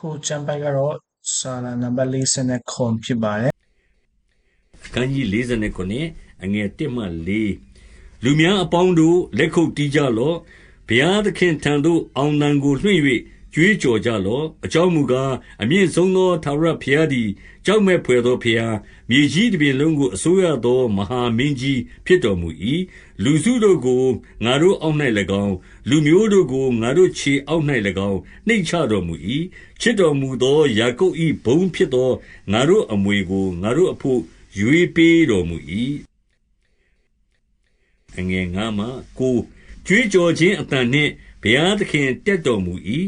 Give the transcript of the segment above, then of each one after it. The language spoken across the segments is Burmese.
ခုကျမ်းပိုက်ကတော့စာလနံပါတ်40ခုဖြစ်ပါတယ်အခန်းကြီး49အငယ်1မှ4လူများအပေါင်းတို့လက်ခုပ်တီးကြလော့ဘုရားသခင်ထံသို့အောင်တန်ကိုလွှင့်၍ ကြွေးကြော်ကြလော့ အကြောင်းမူကား အမြင့်ဆုံးသောသာရဘုရားသည် ကြောက်မဲ့ဖွယ်သောဘုရား မြေကြီးတစ်ပြင်လုံးကို အစိုးရသော မဟာမင်းကြီးဖြစ်တော်မူ၏လူစုတို့ကို ငါတို့အောက်၌၎င်း လူမျိုးတို့ကို ငါတို့ခြေအောက်၌၎င်း နှိမ့်ချတော်မူ၏ချစ်တော်မူသော ယာကုပ်၏ဘုံဖြစ်သော ငါတို့အမွေကို ငါတို့အဖို့ ရွေးပေးတော်မူ၏အငယ်ငါမှကိုကြွေးကြော်ခြင်းအတန်နှင့် ဘုရားသခင် တက်တော်မူ၏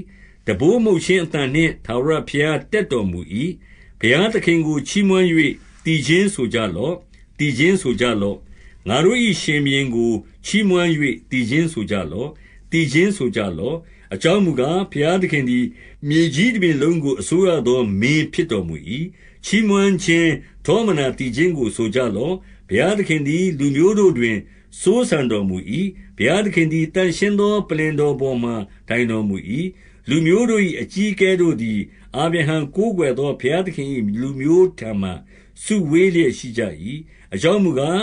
တဘိုးမှုတ်ခြင်းအတန်နှင့်သာရဘုရား တက်တော်မူ၏ဘုရားသခင်ကို ချီးမွမ်း၍တည်ခြင်းဆိုကြလော့တည်ခြင်းဆိုကြလော့ ငါတို့၏ရှင်ဘုရင်ကို ချီးမွမ်း၍တည်ခြင်းဆိုကြလော့တည်ခြင်းဆိုကြလော့ အကြောင်းမူကား ဘုရားသခင်သည် မြေကြီးတစ်ပြင်လုံးကို အစိုးရသော မင်းဖြစ်တော်မူ၏ချီးမွမ်းခြင်းထောမနာတည်ခြင်းကို ဆိုကြလော့ ဘုရားသခင်သည် လူမျိုးတို့တွင် စိုးစံတော်မူ၏ဘုရားသခင်သည်တန်ရှင်းသောပလင်တော်ပေါ်မှတိုင်တော်မူ၏ လူမျိုးတို့၏အကြီးအကဲတို့သည် အာဗြဟံကိုးကွယ်သော ဘုရားသခင်၏လူမျိုးထံမှစုဝေးလျက်ရှိကြ၏အကြောင်းမူကား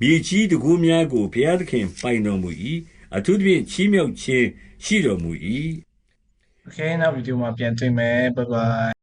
မြေကြီးတကူများကို ဘုရားသခင် ပိုင်တော်မူ၏အထူးသဖြင့် ချီးမြှောက်ခြင်းရှိတော်မူ၏ Okay နောက်ဗီဒီယိုမှာပြန်တွေ့မယ် bye bye